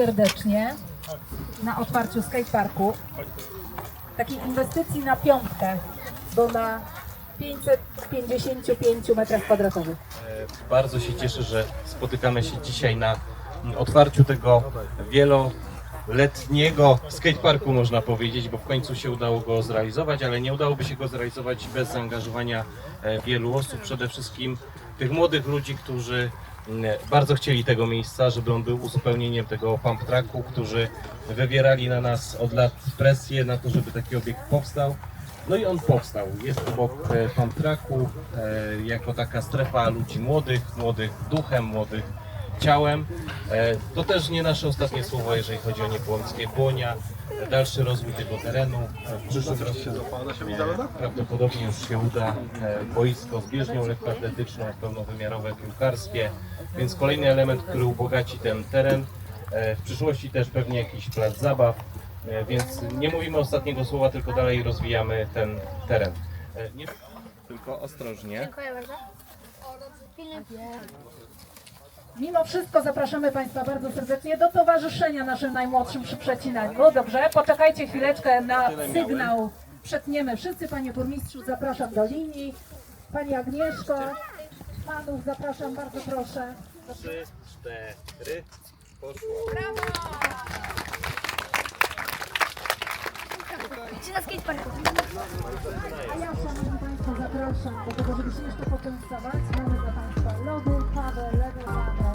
serdecznie na otwarciu skateparku. Takiej inwestycji na piątkę, bo na 555 metrach kwadratowych. Bardzo się cieszę, że spotykamy się dzisiaj na otwarciu tego wieloletniego skateparku, można powiedzieć, bo w końcu się udało go zrealizować, ale nie udałoby się go zrealizować bez zaangażowania e, wielu osób, przede wszystkim tych młodych ludzi, którzy bardzo chcieli tego miejsca, żeby on był uzupełnieniem tego pump tracku, którzy wywierali na nas od lat presję na to, żeby taki obiekt powstał. No i on powstał. Jest obok e, pump tracku, e, jako taka strefa ludzi młodych, młodych duchem, młodych ciałem. E, to też nie nasze ostatnie słowo, jeżeli chodzi o Niepołomskie Błonia. Dalszy rozwój tego terenu. E, W przyszłym roku e, prawdopodobnie już się uda e, boisko z bieżnią lekkoatletyczną, pełnowymiarowe piłkarskie, więc kolejny element, który ubogaci ten teren. W przyszłości też pewnie jakiś plac zabaw, więc nie mówimy ostatniego słowa, tylko dalej rozwijamy ten teren. Nie, tylko ostrożnie. Dziękuję bardzo. Mimo wszystko zapraszamy Państwa bardzo serdecznie do towarzyszenia naszym najmłodszym przy przecinaniu. Dobrze, poczekajcie chwileczkę na sygnał. Przetniemy wszyscy. Panie burmistrzu, zapraszam do linii. Pani Agnieszko, panów zapraszam, bardzo proszę. Trzy, cztery, poszło. Czy na skateparku? A ja, szanowni Państwo, zapraszam do tego, żeby się jeszcze poczęstować. Mamy dla Państwa lody, I love you, Baba.